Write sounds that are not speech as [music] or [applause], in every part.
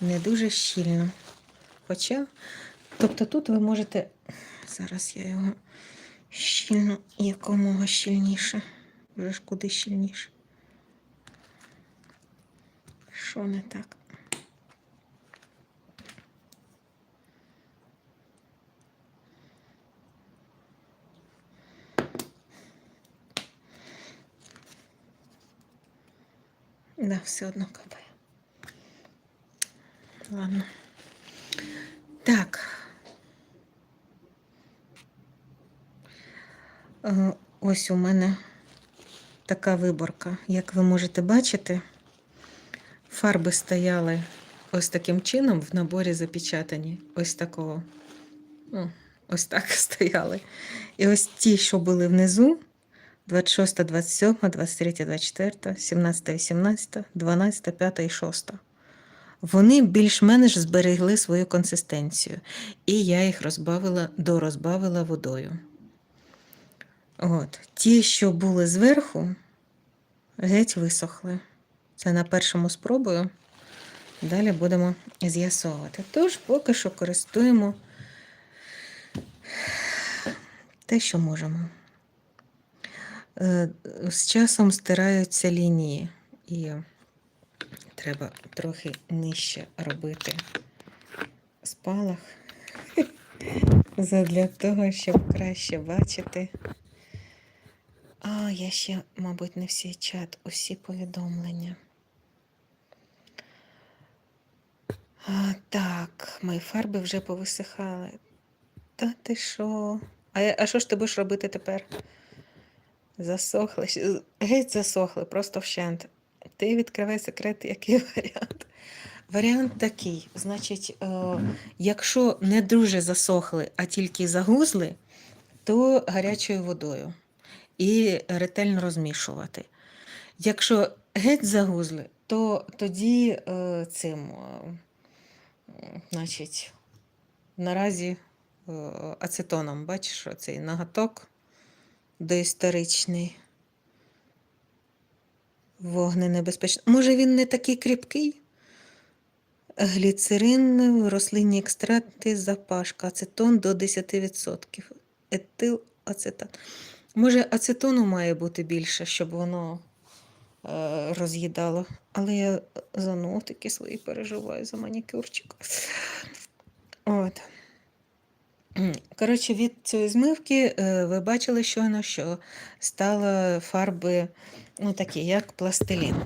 не дуже щільно. Хоча, тобто тут ви можете. Зараз я його щільно якомога щільніше. Вже ж куди щільніше. Що не так? Да, все одно капає. Ладно. Так. Е, Ось у мене така виборка. Як ви можете бачити, фарби стояли ось таким чином в наборі запечатані. Ось такого. Ну, ось так [laughs] стояли. І ось ті, що були внизу, 26, 27, 23, 24, 17, 18, 12, 5 і 6. Вони більш-менш зберегли свою консистенцію, і я їх розбавила, дорозбавила водою. От. Ті, що були зверху, геть висохли. Це на першому спробую. Далі будемо з'ясовувати. Тож поки що користуємо те, що можемо. Е, З часом стираються лінії, і треба трохи нижче робити спалах [laughs] задля того, щоб краще бачити. А, я ще, мабуть, не всі чат, усі повідомлення. А, так, мої фарби вже повисихали. Та ти що? А, а що ж ти будеш робити тепер? Засохли. Геть засохли, просто вщент. Ти відкривай секрет, який варіант. Варіант такий: значить, е, якщо не дуже засохли, а тільки загузли, то гарячою водою і ретельно розмішувати. Якщо геть загузли, то тоді е, цим, е, значить, наразі ацетоном, бачиш, оцей наготок доісторичний. Вогненебезпечний. Може, він не такий кріпкий? Гліцерин, рослинні екстракти, запашка, ацетон до 10%. Етил ацетат. Може, ацетону має бути більше, щоб воно е, роз'їдало. Але я за ногтики свої переживаю за манікюрчик. От. Коротше, від цієї змивки е, ви бачили щойно, що стали фарби ну, такі, як пластилін.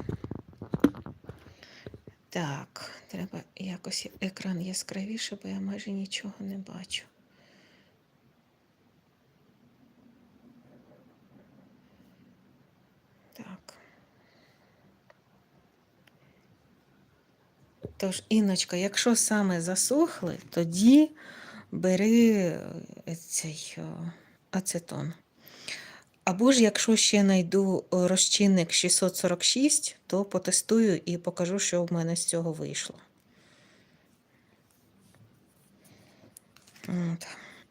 Так, треба якось екран яскравіше, бо я майже нічого не бачу. Так. Тож, Іночка, якщо саме засохли, тоді бери е, цей е, ацетон. Або ж, якщо ще знайду е, розчинник 646, то потестую і покажу, що в мене з цього вийшло. От.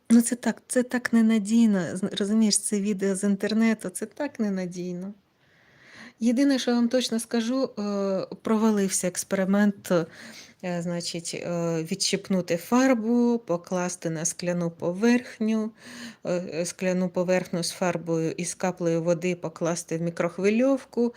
Ну, це так, це так ненадійно. Розумієш, це відео з інтернету, це так ненадійно. Єдине, що я вам точно скажу, провалився експеримент, значить, е, відщипнути фарбу, покласти на скляну поверхню, е, е, скляну поверхню з фарбою і з каплею води покласти в мікрохвильовку,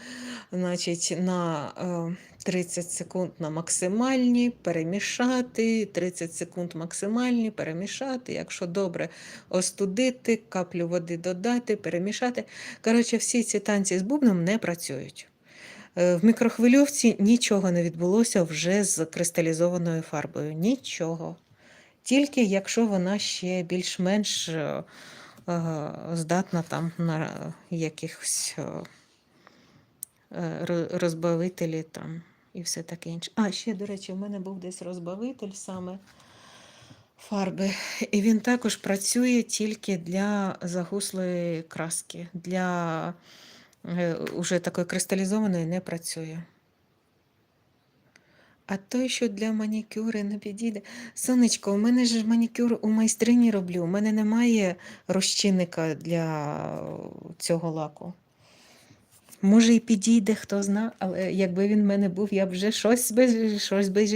значить, на е, 30 секунд на максимальні, перемішати, 30 секунд максимальні, перемішати. Якщо добре остудити, каплю води додати, перемішати. Коротше, всі ці танці з бубном не працюють. Е, В мікрохвильовці нічого не відбулося вже з кристалізованою фарбою. Нічого. Тільки якщо вона ще більш-менш е, е, здатна там на якихось розбавителі там і все таке інше. А, ще, до речі, в мене був десь розбавитель саме фарби. І він також працює тільки для загуслої краски. Для уже такої кристалізованої не працює. А той, що для манікюри не підійде. Сонечко, у мене ж манікюр у майстрині роблю. У мене немає розчинника для цього лаку. Може, і підійде, хто зна, але якби він в мене був, я б вже щось би, щось би